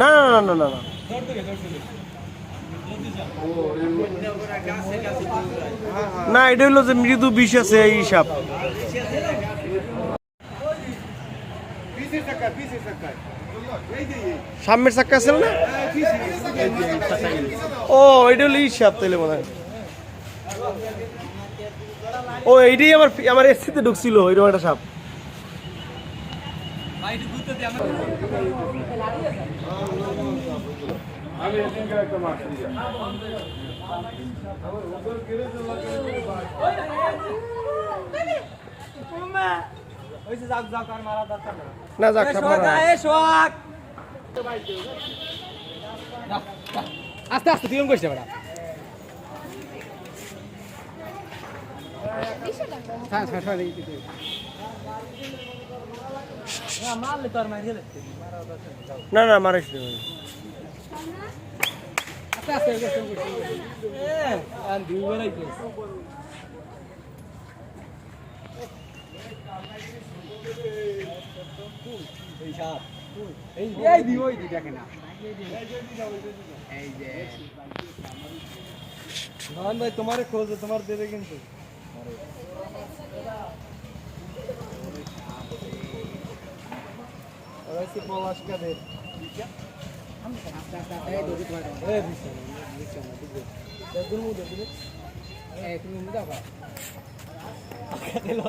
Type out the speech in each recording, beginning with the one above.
না না না না না না। না, এটা হলো যে মৃদু বিষ আছে, এই হিসাব সামনের চাক্কা আছে না? ও, এটা হলো হিসাব তাইলে মনে হয়। ও, এইটাই আমার আমার এসিতে ঢুকছিল, এরকম একটা সাপ। না যাক আস্তে আস্তে তুই করছে বেটা। হ্যাঁ হ্যাঁ হ্যাঁ না না মারিস এই সাপ এই এই দিও এই দি দেখে না এই যে নন ভাই তোমার খোঁজ তোমার দেবে কিন্তু ওরা সে পলাশ কা দে এই দড়ি তোমার এই বিছানা বিছানা দিবে দূর মুদে দিবে এই তুমি মুদা পা দিলো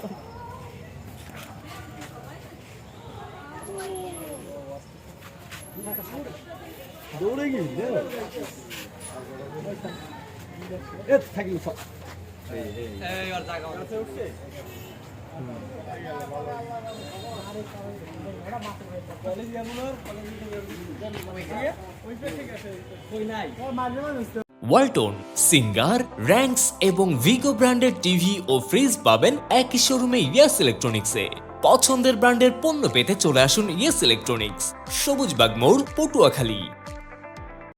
দৌড়ে গিয়ে এ থাকি সব ওয়ালটন, সিঙ্গার, র্যাঙ্কস এবং ভিগো ব্র্যান্ডের টিভি ও ফ্রিজ পাবেন একই শোরুমে ইয়াস ইলেকট্রনিক্সে। পছন্দের ব্র্যান্ডের পণ্য পেতে চলে আসুন ইয়াস ইলেকট্রনিক্স। সবুজবাগ মোড় পটুয়াখালী।